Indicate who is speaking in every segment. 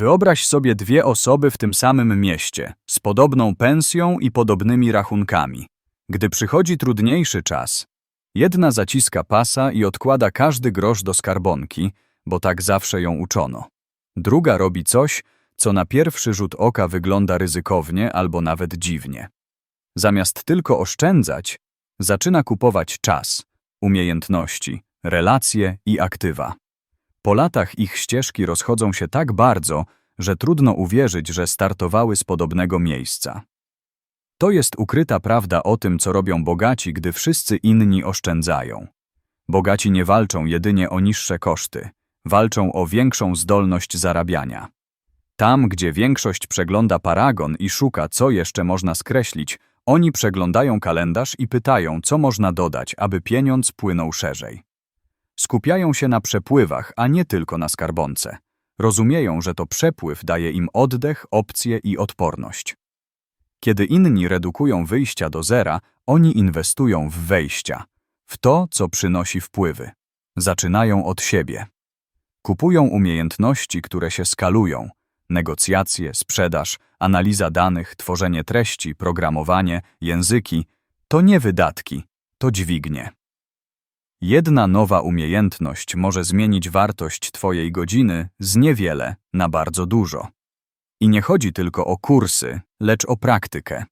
Speaker 1: Wyobraź sobie dwie osoby w tym samym mieście, z podobną pensją i podobnymi rachunkami. Gdy przychodzi trudniejszy czas, jedna zaciska pasa i odkłada każdy grosz do skarbonki, bo tak zawsze ją uczono. Druga robi coś, co na pierwszy rzut oka wygląda ryzykownie albo nawet dziwnie. Zamiast tylko oszczędzać, zaczyna kupować czas, umiejętności, relacje i aktywa. Po latach ich ścieżki rozchodzą się tak bardzo, że trudno uwierzyć, że startowały z podobnego miejsca. To jest ukryta prawda o tym, co robią bogaci, gdy wszyscy inni oszczędzają. Bogaci nie walczą jedynie o niższe koszty, walczą o większą zdolność zarabiania. Tam, gdzie większość przegląda paragon i szuka, co jeszcze można skreślić, oni przeglądają kalendarz i pytają, co można dodać, aby pieniądz płynął szerzej. Skupiają się na przepływach, a nie tylko na skarbonce. Rozumieją, że to przepływ daje im oddech, opcje i odporność. Kiedy inni redukują wyjścia do zera, oni inwestują w wejścia, w to, co przynosi wpływy. Zaczynają od siebie. Kupują umiejętności, które się skalują, negocjacje, sprzedaż, analiza danych, tworzenie treści, programowanie, języki to nie wydatki, to dźwignie. Jedna nowa umiejętność może zmienić wartość Twojej godziny z niewiele na bardzo dużo. I nie chodzi tylko o kursy, lecz o praktykę.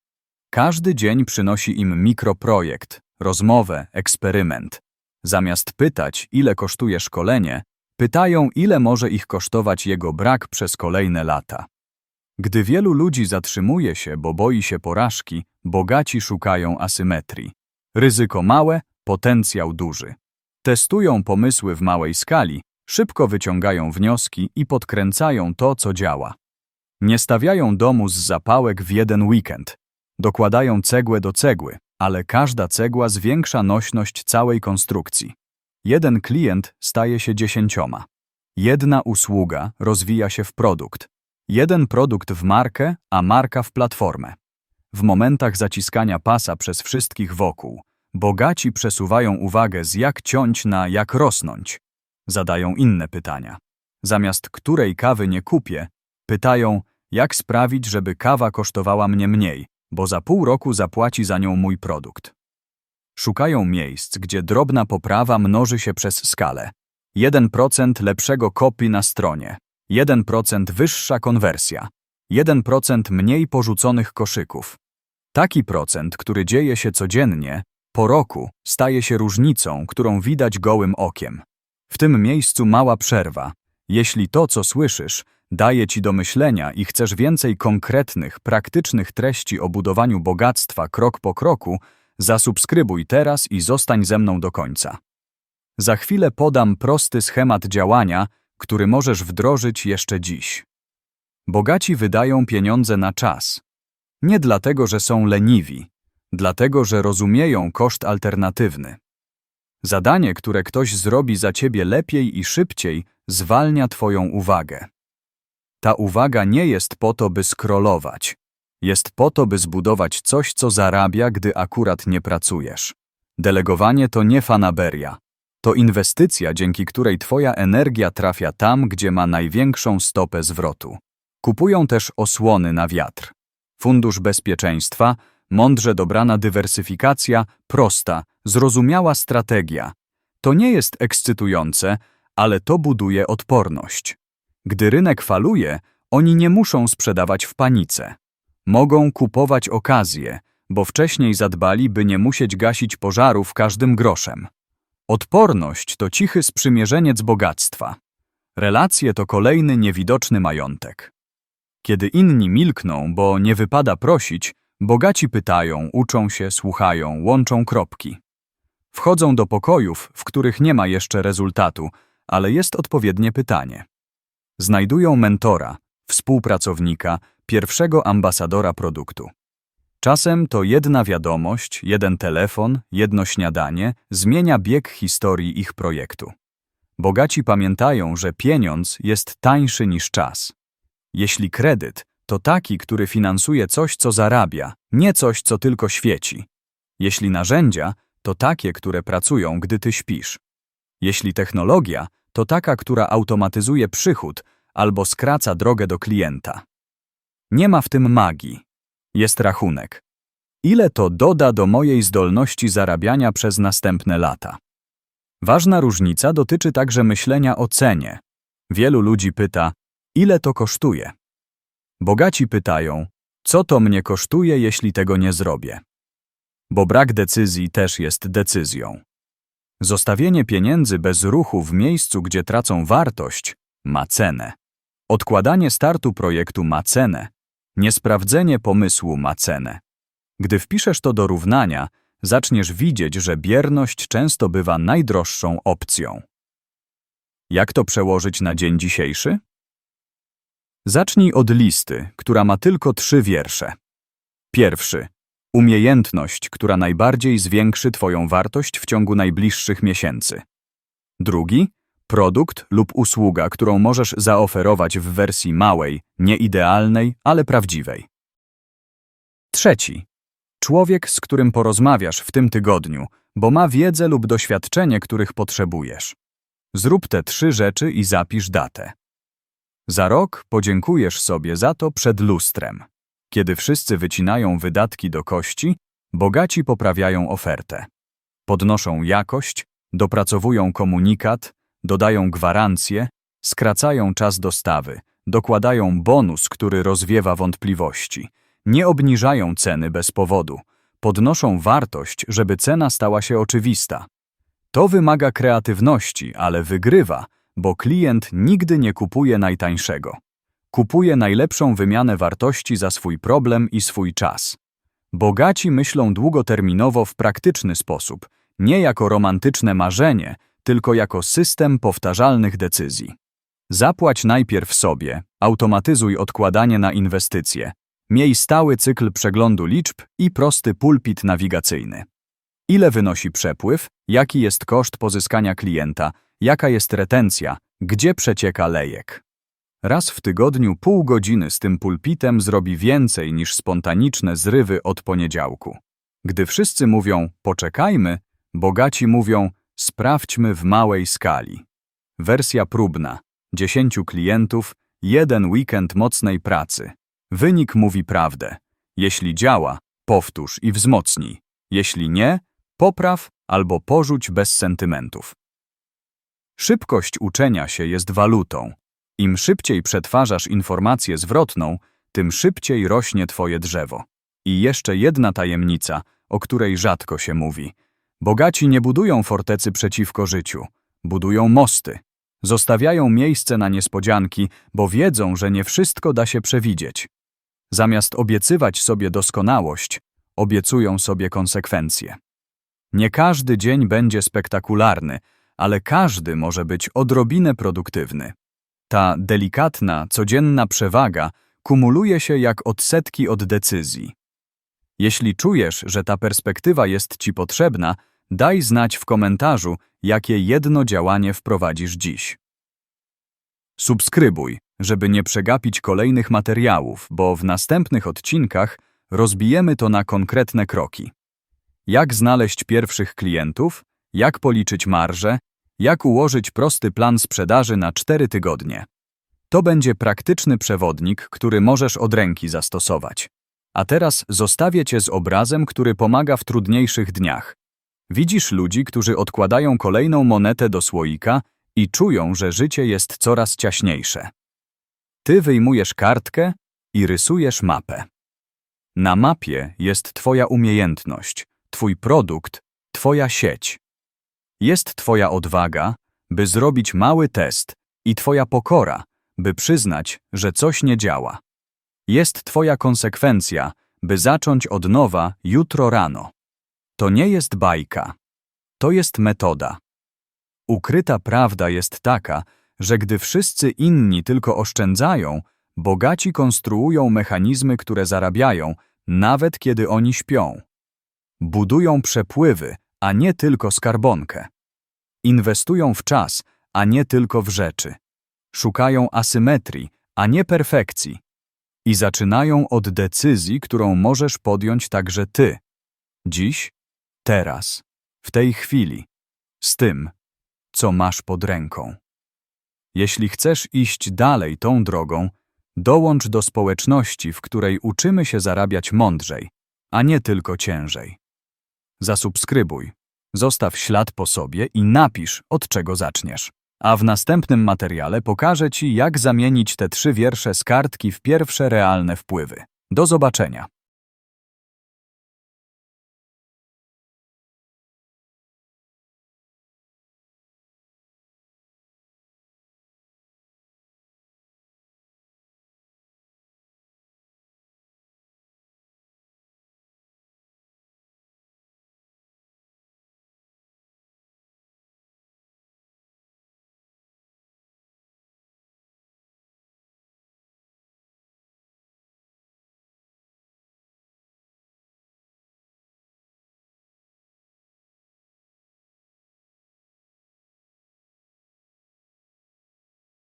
Speaker 1: Każdy dzień przynosi im mikroprojekt, rozmowę, eksperyment. Zamiast pytać, ile kosztuje szkolenie, pytają, ile może ich kosztować jego brak przez kolejne lata. Gdy wielu ludzi zatrzymuje się, bo boi się porażki, bogaci szukają asymetrii. Ryzyko małe, potencjał duży. Testują pomysły w małej skali, szybko wyciągają wnioski i podkręcają to, co działa. Nie stawiają domu z zapałek w jeden weekend. Dokładają cegłę do cegły, ale każda cegła zwiększa nośność całej konstrukcji. Jeden klient staje się dziesięcioma. Jedna usługa rozwija się w produkt. Jeden produkt w markę, a marka w platformę. W momentach zaciskania pasa przez wszystkich wokół, bogaci przesuwają uwagę z jak ciąć na jak rosnąć. Zadają inne pytania. Zamiast której kawy nie kupię, pytają, jak sprawić, żeby kawa kosztowała mnie mniej, bo za pół roku zapłaci za nią mój produkt. Szukają miejsc, gdzie drobna poprawa mnoży się przez skalę. 1% lepszego kopii na stronie, 1% wyższa konwersja, 1% mniej porzuconych koszyków. Taki procent, który dzieje się codziennie, po roku staje się różnicą, którą widać gołym okiem. W tym miejscu mała przerwa. Jeśli to, co słyszysz, daje ci do myślenia i chcesz więcej konkretnych, praktycznych treści o budowaniu bogactwa krok po kroku, zasubskrybuj teraz i zostań ze mną do końca. Za chwilę podam prosty schemat działania, który możesz wdrożyć jeszcze dziś. Bogaci wydają pieniądze na czas. Nie dlatego, że są leniwi, dlatego, że rozumieją koszt alternatywny. Zadanie, które ktoś zrobi za ciebie lepiej i szybciej, zwalnia twoją uwagę. Ta uwaga nie jest po to, by scrollować. Jest po to, by zbudować coś, co zarabia, gdy akurat nie pracujesz. Delegowanie to nie fanaberia. To inwestycja, dzięki której Twoja energia trafia tam, gdzie ma największą stopę zwrotu. Kupują też osłony na wiatr. Fundusz bezpieczeństwa, mądrze dobrana dywersyfikacja, prosta, zrozumiała strategia. To nie jest ekscytujące, ale to buduje odporność. Gdy rynek faluje, oni nie muszą sprzedawać w panice. Mogą kupować okazje, bo wcześniej zadbali, by nie musieć gasić pożarów każdym groszem. Odporność to cichy sprzymierzeniec bogactwa. Relacje to kolejny niewidoczny majątek. Kiedy inni milkną, bo nie wypada prosić, bogaci pytają, uczą się, słuchają, łączą kropki. Wchodzą do pokojów, w których nie ma jeszcze rezultatu, ale jest odpowiednie pytanie. Znajdują mentora, współpracownika, pierwszego ambasadora produktu. Czasem to jedna wiadomość, jeden telefon, jedno śniadanie zmienia bieg historii ich projektu. Bogaci pamiętają, że pieniądz jest tańszy niż czas. Jeśli kredyt, to taki, który finansuje coś, co zarabia, nie coś, co tylko świeci. Jeśli narzędzia, to takie, które pracują, gdy ty śpisz. Jeśli technologia, to taka, która automatyzuje przychód, albo skraca drogę do klienta. Nie ma w tym magii. Jest rachunek. Ile to doda do mojej zdolności zarabiania przez następne lata? Ważna różnica dotyczy także myślenia o cenie. Wielu ludzi pyta, ile to kosztuje? Bogaci pytają, co to mnie kosztuje, jeśli tego nie zrobię? Bo brak decyzji też jest decyzją. Zostawienie pieniędzy bez ruchu w miejscu, gdzie tracą wartość, ma cenę. Odkładanie startu projektu ma cenę. Niesprawdzenie pomysłu ma cenę. Gdy wpiszesz to do równania, zaczniesz widzieć, że bierność często bywa najdroższą opcją. Jak to przełożyć na dzień dzisiejszy? Zacznij od listy, która ma tylko trzy wiersze. Pierwszy. Umiejętność, która najbardziej zwiększy Twoją wartość w ciągu najbliższych miesięcy. Drugi. Produkt lub usługa, którą możesz zaoferować w wersji małej, nieidealnej, ale prawdziwej. Trzeci. Człowiek, z którym porozmawiasz w tym tygodniu, bo ma wiedzę lub doświadczenie, których potrzebujesz. Zrób te trzy rzeczy i zapisz datę. Za rok podziękujesz sobie za to przed lustrem. Kiedy wszyscy wycinają wydatki do kości, bogaci poprawiają ofertę. Podnoszą jakość, dopracowują komunikat, dodają gwarancję, skracają czas dostawy, dokładają bonus, który rozwiewa wątpliwości, nie obniżają ceny bez powodu, podnoszą wartość, żeby cena stała się oczywista. To wymaga kreatywności, ale wygrywa, bo klient nigdy nie kupuje najtańszego. Kupuje najlepszą wymianę wartości za swój problem i swój czas. Bogaci myślą długoterminowo w praktyczny sposób, nie jako romantyczne marzenie, tylko jako system powtarzalnych decyzji. Zapłać najpierw sobie, automatyzuj odkładanie na inwestycje, miej stały cykl przeglądu liczb i prosty pulpit nawigacyjny. Ile wynosi przepływ, jaki jest koszt pozyskania klienta, jaka jest retencja, gdzie przecieka lejek. Raz w tygodniu pół godziny z tym pulpitem zrobi więcej niż spontaniczne zrywy od poniedziałku. Gdy wszyscy mówią poczekajmy, bogaci mówią sprawdźmy w małej skali. Wersja próbna. 10 klientów, jeden weekend mocnej pracy. Wynik mówi prawdę. Jeśli działa, powtórz i wzmocnij. Jeśli nie, popraw albo porzuć bez sentymentów. Szybkość uczenia się jest walutą. Im szybciej przetwarzasz informację zwrotną, tym szybciej rośnie Twoje drzewo. I jeszcze jedna tajemnica, o której rzadko się mówi. Bogaci nie budują fortecy przeciwko życiu, budują mosty. Zostawiają miejsce na niespodzianki, bo wiedzą, że nie wszystko da się przewidzieć. Zamiast obiecywać sobie doskonałość, obiecują sobie konsekwencje. Nie każdy dzień będzie spektakularny, ale każdy może być odrobinę produktywny. Ta delikatna, codzienna przewaga kumuluje się jak odsetki od decyzji. Jeśli czujesz, że ta perspektywa jest Ci potrzebna, daj znać w komentarzu, jakie jedno działanie wprowadzisz dziś. Subskrybuj, żeby nie przegapić kolejnych materiałów, bo w następnych odcinkach rozbijemy to na konkretne kroki. Jak znaleźć pierwszych klientów, jak policzyć marżę, jak ułożyć prosty plan sprzedaży na 4 tygodnie. To będzie praktyczny przewodnik, który możesz od ręki zastosować. A teraz zostawię Cię z obrazem, który pomaga w trudniejszych dniach. Widzisz ludzi, którzy odkładają kolejną monetę do słoika i czują, że życie jest coraz ciaśniejsze. Ty wyjmujesz kartkę i rysujesz mapę. Na mapie jest Twoja umiejętność, Twój produkt, Twoja sieć. Jest Twoja odwaga, by zrobić mały test i Twoja pokora, by przyznać, że coś nie działa. Jest Twoja konsekwencja, by zacząć od nowa jutro rano. To nie jest bajka. To jest metoda. Ukryta prawda jest taka, że gdy wszyscy inni tylko oszczędzają, bogaci konstruują mechanizmy, które zarabiają, nawet kiedy oni śpią. Budują przepływy, a nie tylko skarbonkę. Inwestują w czas, a nie tylko w rzeczy. Szukają asymetrii, a nie perfekcji. I zaczynają od decyzji, którą możesz podjąć także ty. Dziś, teraz, w tej chwili, z tym, co masz pod ręką. Jeśli chcesz iść dalej tą drogą, dołącz do społeczności, w której uczymy się zarabiać mądrzej, a nie tylko ciężej. Zasubskrybuj, zostaw ślad po sobie i napisz, od czego zaczniesz. A w następnym materiale pokażę Ci, jak zamienić te trzy wiersze z kartki w pierwsze realne wpływy. Do zobaczenia.